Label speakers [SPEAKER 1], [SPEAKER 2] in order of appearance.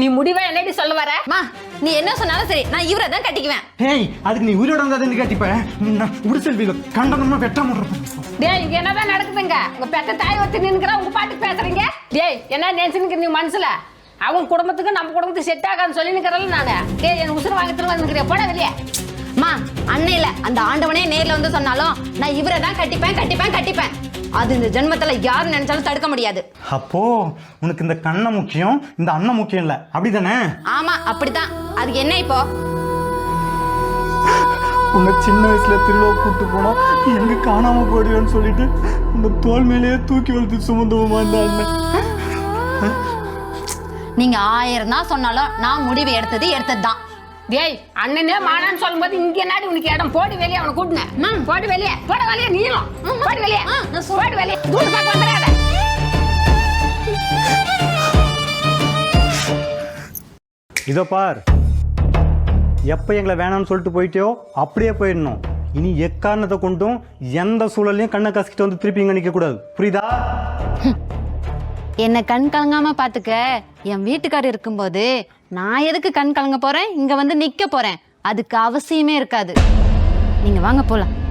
[SPEAKER 1] நீ முடிவா என்னடி சொல்ல வர?
[SPEAKER 2] மா நீ என்ன சொன்னாலும் சரி நான் இவரை தான் கட்டிக்குவேன்.
[SPEAKER 3] ஏய் அதுக்கு நீ உயிரோட வந்தா கேட்டிப்ப? உடு செல்வியில கண்டனமா வெட்டாம இருப்பேன்.
[SPEAKER 1] டேய் இங்க என்னதான் நடக்குதுங்க? உங்க பெத்த தாய் வச்சு நின்னுக்கிறா உங்க பாட்டுக்கு பேசுறீங்க? டேய் என்ன நினைச்சுன்னு நீ மனசுல? அவங்க குடும்பத்துக்கு நம்ம குடும்பத்துக்கு செட் ஆகாதுன்னு சொல்லி நிக்கிறல நானு. டேய் என் உசுறு வாங்கி திரும்ப நிக்கிறேன் போட வெளியே.
[SPEAKER 2] மா இல்ல அந்த ஆண்டவனே நேர்ல வந்து சொன்னாலும் நான் இவரை தான் கட்டிப்பேன் கட்டிப்பேன் கட்டிப்பேன். அது இந்த ஜென்மத்துல யார் நினைச்சாலும் தடுக்க முடியாது.
[SPEAKER 3] அப்போ உனக்கு இந்த கண்ணை முக்கியம் இந்த அண்ணன் முக்கியம் இல்ல. அப்படிதானே?
[SPEAKER 2] ஆமா அப்படிதான் அதுக்கு என்ன இப்போ?
[SPEAKER 3] உன்னை சின்ன வயசுல திருவிழா கூட்டு போனா எங்க காணாம போயிடுவேன்னு சொல்லிட்டு உங்க தோல் மேலேயே தூக்கி வளர்த்து சுமந்துவோமா அந்த அண்ணன்
[SPEAKER 2] நீங்க ஆயிரம் தான் சொன்னாலும் நான் முடிவு எடுத்தது எடுத்தது தான்
[SPEAKER 1] டேய் அண்ணனே மானான்னு சொல்லும்போது இங்க என்னடி உனக்கு இடம்? போடி வெளியே அவனை கூட்டினேன் போடி வெளியே. போட வெளியே நீளும். போடி வெளியே. போடி வெளியே. தூர பார்க்க வந்துடாத
[SPEAKER 3] இதோ பார். எப்போ எங்களை வேணாம்னு சொல்லிட்டு போயிட்டியோ அப்படியே போயிடணும். இனி எக்காரணத்தை கொண்டும் எந்த சூழல்லையும் கண்ணை கசிக்கிட்டு வந்து திருப்பி இங்கே நிற்கக்கூடாது புரியுதா?
[SPEAKER 2] என்ன கண் கலங்காம பாத்துக்க. என் வீட்டுக்காரர் இருக்கும்போது நான் எதுக்கு கண் கலங்க போறேன்? இங்க வந்து நிக்க போறேன். அதுக்கு அவசியமே இருக்காது. நீங்க வாங்க போலாம்.